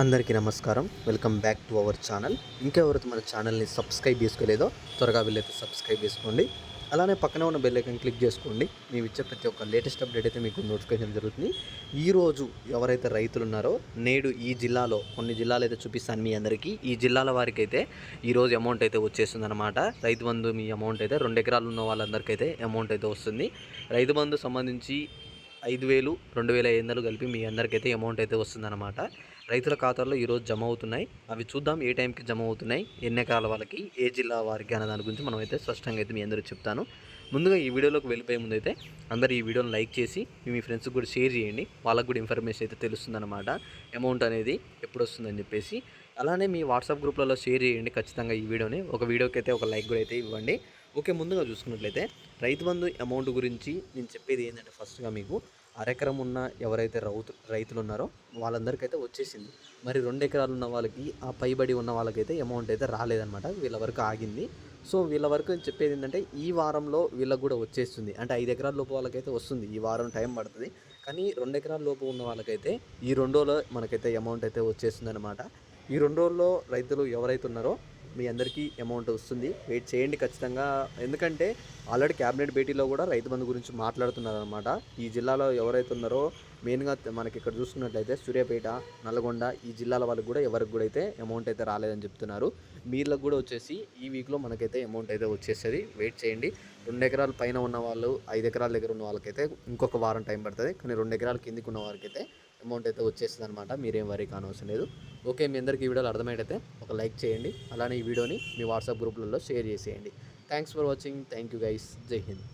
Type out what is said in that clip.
అందరికీ నమస్కారం. Welcome back to our channel ఇంకెవరైతే మన ఛానల్ని సబ్స్క్రైబ్ చేసుకోలేదో త్వరగా వెళ్ళైతే సబ్స్క్రైబ్ చేసుకోండి. అలానే పక్కనే ఉన్న బెల్ క్లిక్ చేసుకోండి. మేము ఇచ్చే ప్రతి ఒక్క లేటెస్ట్ అప్డేట్ అయితే మీకు నోటిఫికేషన్ జరుగుతుంది. ఈరోజు ఎవరైతే రైతులు ఉన్నారో నేడు ఈ జిల్లాలో కొన్ని జిల్లాలు అయితే చూపిస్తాను మీ అందరికీ. ఈ జిల్లాల వారికి అయితే ఈరోజు అమౌంట్ అయితే వచ్చేస్తుంది అనమాట రైతు బంధు మీ అమౌంట్ అయితే రెండు ఎకరాలు ఉన్న వాళ్ళందరికీ అయితే అమౌంట్ అయితే వస్తుంది. రైతు బంధు సంబంధించి ఐదు వేలు రెండు వేల ఐదు వందలు కలిపి మీ అందరికైతే అమౌంట్ అయితే వస్తుందన్నమాట. రైతుల ఖాతాల్లో ఈరోజు జమ అవుతున్నాయి అవి చూద్దాం ఏ టైంకి జమ అవుతున్నాయి ఎన్ని ఎకరాల వాళ్ళకి ఏ జిల్లా వారికి అనే దాని గురించి మనం అయితే స్పష్టంగా అయితే మీ అందరూ చెప్తాను. ముందుగా ఈ వీడియోలోకి వెళ్ళిపోయే ముందు అయితే అందరు ఈ వీడియోని లైక్ చేసి మీ ఫ్రెండ్స్కి కూడా షేర్ చేయండి. వాళ్ళకు కూడా ఇన్ఫర్మేషన్ అయితే తెలుస్తుందన్నమాట. అమౌంట్ అనేది ఎప్పుడు వస్తుందని చెప్పేసి. అలానే మీ వాట్సాప్ గ్రూప్లలో షేర్ చేయండి. ఖచ్చితంగా ఈ వీడియోని. ఒక వీడియోకి అయితే ఒక లైక్ కూడా అయితే ఇవ్వండి. ఓకే ముందుగా చూసుకున్నట్లయితే రైతు బంధు అమౌంట్ గురించి నేను చెప్పేది ఏంటంటే ఫస్ట్గా మీకు అరెకరం ఉన్న ఎవరైతే రౌతు రైతులు ఉన్నారో వాళ్ళందరికైతే వచ్చేసింది. మరి రెండు ఎకరాలు ఉన్న వాళ్ళకి ఆ పైబడి ఉన్న వాళ్ళకైతే అమౌంట్ అయితే రాలేదనమాట వీళ్ళ వరకు ఆగింది. సో వీళ్ళ వరకు చెప్పేది ఏంటంటే ఈ వారంలో వీళ్ళకు కూడా వచ్చేస్తుంది. అంటే ఐదు ఎకరాల లోపు వాళ్ళకైతే వస్తుంది. ఈ వారం టైం పడుతుంది. కానీ రెండు ఎకరాల లోపు ఉన్న వాళ్ళకైతే ఈ రెండు రోజుల్లో మనకైతే అమౌంట్ అయితే వచ్చేస్తుంది అనమాట ఈ రెండు రోజుల్లో రైతులు ఎవరైతే ఉన్నారో మీ అందరికీ అమౌంట్ వస్తుంది. వెయిట్ చేయండి ఖచ్చితంగా. ఎందుకంటే ఆల్రెడీ క్యాబినెట్ భేటీలో కూడా రైతు బంధు గురించి మాట్లాడుతున్నారు అనమాట ఈ జిల్లాలో ఎవరైతే ఉన్నారో మెయిన్గా మనకి ఇక్కడ చూసుకున్నట్లయితే సూర్యాపేట నల్గొండ ఈ జిల్లాల వాళ్ళకి కూడా ఎవరికి కూడా అయితే అమౌంట్ అయితే రాలేదని చెప్తున్నారు. వీళ్ళకి కూడా వచ్చేసి ఈ వీక్లో మనకైతే అమౌంట్ అయితే వచ్చేస్తుంది. వెయిట్ చేయండి. రెండు ఎకరాల పైన ఉన్న వాళ్ళు ఐదు ఎకరాల దగ్గర ఉన్న వాళ్ళకైతే ఇంకొక వారం టైం పడుతుంది. కానీ రెండు ఎకరాల కిందికి ఉన్న వారికైతే అమౌంట్ అయితే వచ్చేస్తుంది అనమాట మీరేం వరీ కానవసరం లేదు. ఓకే మీ అందరికీ ఈ వీడియోలు అర్థమైతే ఒక లైక్ చేయండి. అలానే ఈ వీడియోని మీ వాట్సాప్ గ్రూప్లలో షేర్ చేసేయండి. Thanks for watching thank you guys Jai Hind